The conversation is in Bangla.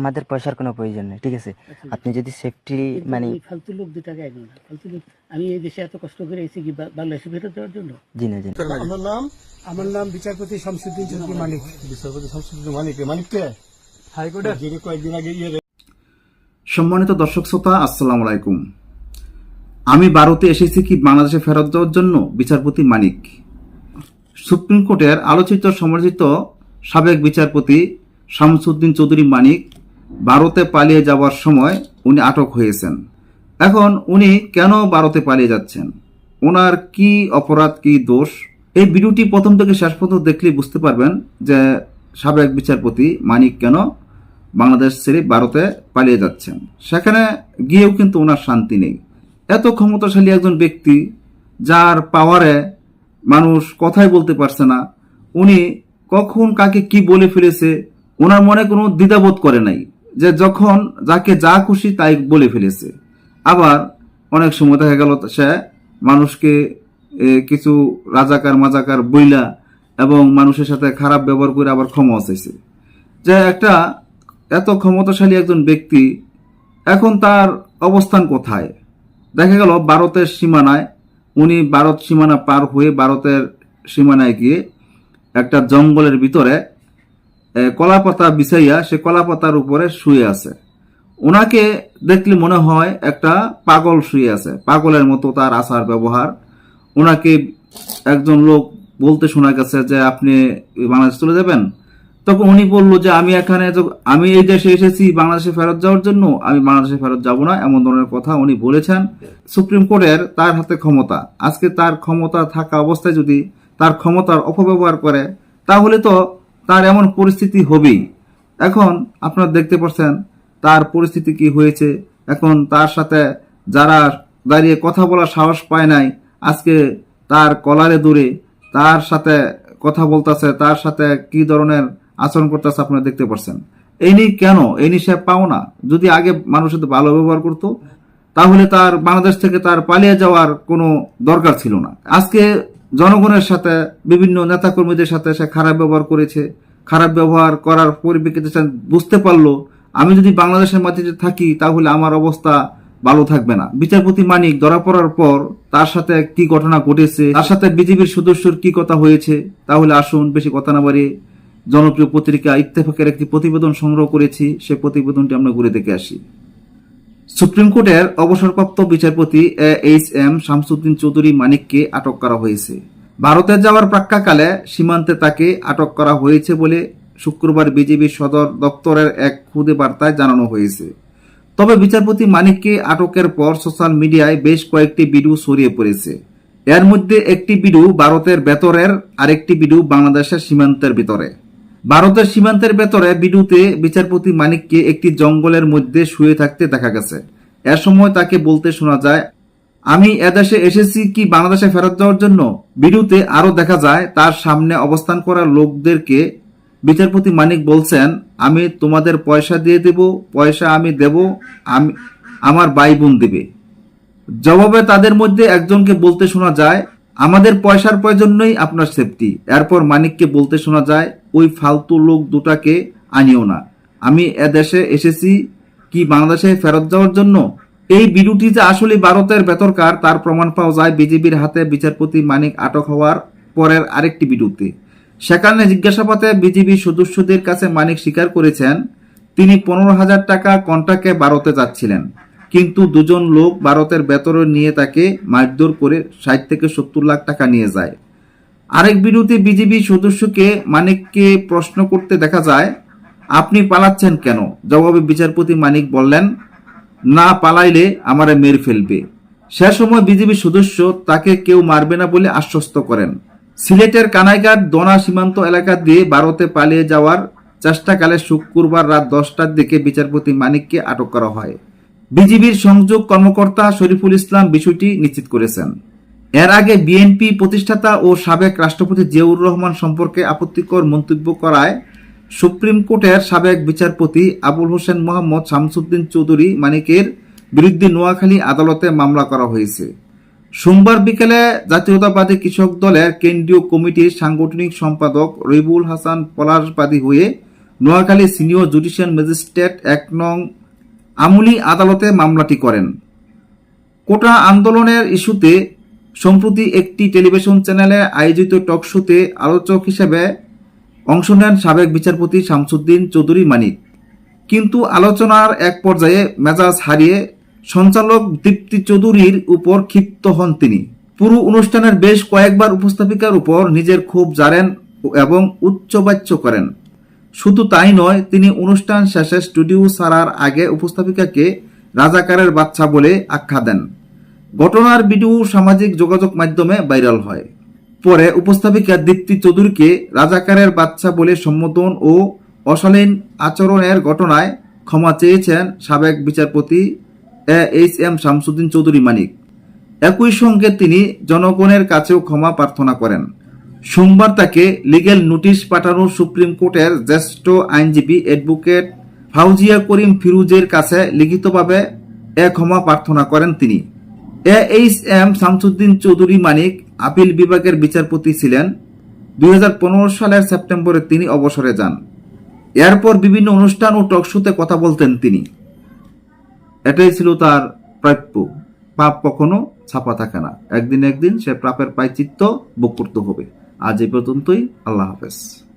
আমাদের পয়সার কোনো প্রয়োজন নেই ঠিক আছে? আচ্ছা। আপনি যদি সেফটি মানে ফালতু লোক দু টাকা আইনো না। ফালতু লোক আমি এই দেশে এত কষ্ট করে এসেছি কি বাংলাদেশে ফেরত দেওয়ার জন্য? জি না জি না। আপনার নাম আমার নাম বিচারপতি শামসুদ্দিন চৌধুরী মানিক বিচারপতি শামসুদ্দিন মানিক মানিককে হাইকোর্টের যিনি কয়েকদিন আগে ইয়ে সম্মানিত দর্শক শ্রোতা আসসালামু আলাইকুম। আমি ভারতে এসেছি কি বাংলাদেশে ফেরত যাওয়ার জন্য? বিচারপতি মানিক। সুপ্রিম কোর্টের আলোচিত সমালোচিত সাবেক বিচারপতি শামসুদ্দিন চৌধুরী মানিক ভারতে পালিয়ে যাওয়ার সময় উনি আটক হয়েছেন। এখন উনি কেন ভারতে পালিয়ে যাচ্ছেন? ওনার কি অপরাধ, কি দোষ? এই ভিডিওটি প্রথম থেকে শেষ পর্যন্ত দেখলে বুঝতে পারবেন যে সাবেক বিচারপতি মানিক কেন বাংলাদেশ ছেড়ে ভারতে পালিয়ে যাচ্ছেন। সেখানে গিয়েও কিন্তু ওনার শান্তি নেই। এত ক্ষমতাশালী একজন ব্যক্তি যার পাওয়ারে মানুষ কথাই বলতে পারছে না। উনি কখন কাকে কি বলে ফেলেছে ওনার মনে কোনো দ্বিধাবোধ করে নাই, যে যখন যাকে যা খুশি তাই বলে ফেলেছে। আবার অনেক সময় দেখা গেল সে মানুষকে কিছু রাজাকার মাজাকার বইলা এবং মানুষের সাথে খারাপ ব্যবহার করে আবার ক্ষমা চাইছে। যে একটা এত ক্ষমতাশালী একজন ব্যক্তি এখন তার অবস্থান কোথায়? দেখা গেল ভারতের সীমানায়, উনি ভারত সীমানা পার হয়ে ভারতের সীমানায় গিয়ে একটা জঙ্গলের ভিতরে এ, কলাপাতা বিছাইয়া সে কলা পাতার উপরে শুয়ে আছে। ওনাকে দেখলে মনে হয় একটা পাগল শুয়ে আছে। পাগলের মতো তার আচার ব্যবহার। ওনাকে একজন লোক বলতে শোনা গেছে যে আপনি বাংলাদেশ চলে যাবেন? তখন উনি বলল যে আমি এখানে আমি এই দেশে এসেছি বাংলাদেশে ফেরত যাওয়ার জন্য। আমি বাংলাদেশে ফেরত যাব না। এমন ধরনের কথা উনি বলেছেন। সুপ্রিম কোর্টের তার হাতে ক্ষমতা। আজকে তার ক্ষমতা থাকা অবস্থায় যদি তার ক্ষমতার অপব্যবহার করে তাহলে তো তার এমন পরিস্থিতি হবেই। এখন আপনারা দেখতে পাচ্ছেন তার পরিস্থিতি কি হয়েছে। এখন তার সাথে যারা দাঁড়িয়ে কথা বলার সাহস পায় নাই, আজকে তার কলারে দূরে তার সাথে কথা বলতেছে, তার সাথে কি ধরনের আচরণ করতেছে আপনারা দেখতে পাচ্ছেন। এই নিয়ে কেন? এই নিয়ে সে পাও না যদি আগে মানুষের ভালো ব্যবহার করতো, তাহলে তার বাংলাদেশ থেকে তার পালিয়ে যাওয়ার কোনো দরকার ছিল না। আজকে জনগণের সাথে, বিভিন্ন নেতাকর্মীদের সাথে সে খারাপ ব্যবহার করেছে। খারাপ ব্যবহার করার পরিপ্রেক্ষিতে সে বুঝতে পারল, আমি যদি বাংলাদেশের মাটিতে থাকি, তাহলে আমার অবস্থা ভালো থাকবে না। বিচারপতি মানিক ধরা পড়ার পর তার সাথে কি ঘটনা ঘটেছে। তার সাথে বিজেপির সদস্যর কি কথা হয়েছে, তাহলে আসুন বেশি কথা না বাড়িয়ে জনপ্রিয় পত্রিকা ইত্তেফাকের একটি প্রতিবেদন সংগ্রহ করেছি। সে প্রতিবেদনটি আমরা ঘুরে দেখে আসি। সুপ্রিম কোর্টের অবসরপ্রাপ্ত বিচারপতি A H M Shamsuddin Chowdhury মানিককে আটক করা হয়েছে। ভারতে যাওয়ার প্রাক্কাকালে সীমান্তে তাকে আটক করা হয়েছে বলে শুক্রবার বিজেপি সদর দপ্তরের এক খুদে বার্তায় জানানো হয়েছে। তবে বিচারপতি মানিককে আটকের পর সোশ্যাল মিডিয়ায় বেশ কয়েকটি ভিডিও ছড়িয়ে পড়েছে। এর মধ্যে একটি ভিডিও ভারতের ভেতরের, আরেকটি ভিডিও বাংলাদেশের সীমান্তের ভিতরে। ভারতের সীমান্তের ভেতরে ভিডিওতে বিচারপতি মানিককে একটি জঙ্গলের মধ্যে শুয়ে থাকতে দেখা গেছে। এ সময় তাকে বলতে শোনা যায়, আমি এদেশে এসেছি কি বাংলাদেশে ফেরত যাওয়ার জন্য? ভিডিওতে আরও দেখা যায়, তার সামনে অবস্থান করা লোকদেরকে বিচারপতি মানিক বলছেন, আমি তোমাদের পয়সা দিয়ে দেব, পয়সা আমি দেব, আমি, আমার ভাই বোন দেবে। জবাবে তাদের মধ্যে একজনকে বলতে শোনা যায়, আমাদের পয়সার প্রয়োজনই আপনার সেফটি এরপর মানিককে বলতে শোনা যায় ওই ফালতু লোক দুটাকে আনিও না। আমি এদেশে এসেছি কি বাংলাদেশে ফেরত যাওয়ার জন্য? এই ভিডিওটি যে আসলে ভারতের ভেতরকার তার প্রমাণ পাওয়া যায় বিজেপির হাতে বিচারপতি মানিক আটক হওয়ার পরের আরেকটি ভিডিওতে সেখানে জিজ্ঞাসাবাদে বিজেপি সদস্যদের কাছে মানিক স্বীকার করেছেন, তিনি পনেরো হাজার টাকা কন্ট্রাক্টে ভারতে যাচ্ছিলেন। কিন্তু দুজন লোক ভারতের ভেতরে নিয়ে তাকে মারধর করে ষাট থেকে সত্তর লাখ টাকা নিয়ে যায়। আরেক ভিডিওতে বিজেপি সদস্যকে মানিককে প্রশ্ন করতে দেখা যায়, আপনি পালাচ্ছেন কেন? জবাবে বিচারপতি মানিক বললেন, না পালাইলে আমারে মেরে ফেলবে। সে সময় বিজেপি সদস্য তাকে কেউ মারবে না বলে আশ্বস্ত করেন। সিলেটের কানাইঘাট দোনা সীমান্ত এলাকা দিয়ে ভারতে পালিয়ে যাওয়ার চেষ্টাকালে শুক্রবার রাত দশটার দিকে বিচারপতি মানিককে আটক করা হয়। বিজিবির সংযোগ কর্মকর্তা শরীফুল ইসলাম বিষয়টি নিশ্চিত করেছেন। এর আগে বিএনপি প্রতিষ্ঠাতা ও সাবেক রাষ্ট্রপতি জিয়াউর রহমান সম্পর্কে আপত্তিকর মন্তব্য করায় সুপ্রিম কোর্টের সাবেক বিচারপতি আবুল হোসেন মোহাম্মদ শামসুদ্দিন চৌধুরী মানিকের বিরুদ্ধে নোয়াখালী আদালতে মামলা করা হয়েছে। সোমবার বিকেলে জাতীয়তাবাদী কৃষক দলের কেন্দ্রীয় কমিটির সাংগঠনিক সম্পাদক রবিউল হাসান পলাশবাদী হয়ে নোয়াখালী সিনিয়র জুডিশিয়াল ম্যাজিস্ট্রেট এক নং আমুলি আদালতে মামলাটি করেন। কোটা আন্দোলনের ইস্যুতে সম্প্রতি একটি টেলিভিশন চ্যানেলে আয়োজিত টক শোতে আলোচক হিসেবে অংশ নেন সাবেক বিচারপতি শামসুদ্দিন চৌধুরী মানিক। কিন্তু আলোচনার এক পর্যায়ে মেজাজ হারিয়ে সঞ্চালক দীপ্তি চৌধুরীর উপর ক্ষিপ্ত হন তিনি। পুরো অনুষ্ঠানের বেশ কয়েকবার উপস্থাপিকার উপর নিজের ক্ষোভ জারেন এবং উচ্চবাচ্য করেন। শুধু তাই নয়, তিনি অনুষ্ঠান শেষে স্টুডিও ছাড়ার আগে উপস্থাপিকাকে রাজাকারের বাচ্চা বলে আখ্যা দেন। ঘটনার ভিডিও সামাজিক যোগাযোগ মাধ্যমে ভাইরাল হয়। পরে উপস্থাপিকা দীপ্তি চৌধুরীকে রাজাকারের বাচ্চা বলে সম্বোধন ও অশালীন আচরণের ঘটনায় ক্ষমা চেয়েছেন সাবেক বিচারপতি A H M Shamsuddin Chowdhury Manik. একই সঙ্গে তিনি জনগণের কাছেও ক্ষমা প্রার্থনা করেন। সোমবার তাকে লিগেল নোটিশ পাঠানোর সুপ্রিম কোর্টের জ্যেষ্ঠ আইনজীবী অ্যাডভোকেট ফাউজিয়া করিম ফিরুজের কাছে লিখিতভাবে এ ক্ষমা প্রার্থনা করেন তিনি। A H M Shamsuddin Chowdhury Manik appeal বিভাগের বিচারপতি ছিলেন। দুই হাজার পনেরো সালের সেপ্টেম্বরে তিনি অবসরে যান। এরপর বিভিন্ন অনুষ্ঠান ও টকশোতে কথা বলতেন তিনি। এটাই ছিল তার প্রাপ্য। পাপ কখনো ছাপা থাকে না। একদিন একদিন সে পাপের পায়চিত্ত ভোগ করতে হবে। আজ এই পর্যন্তই। আল্লাহ হাফেজ।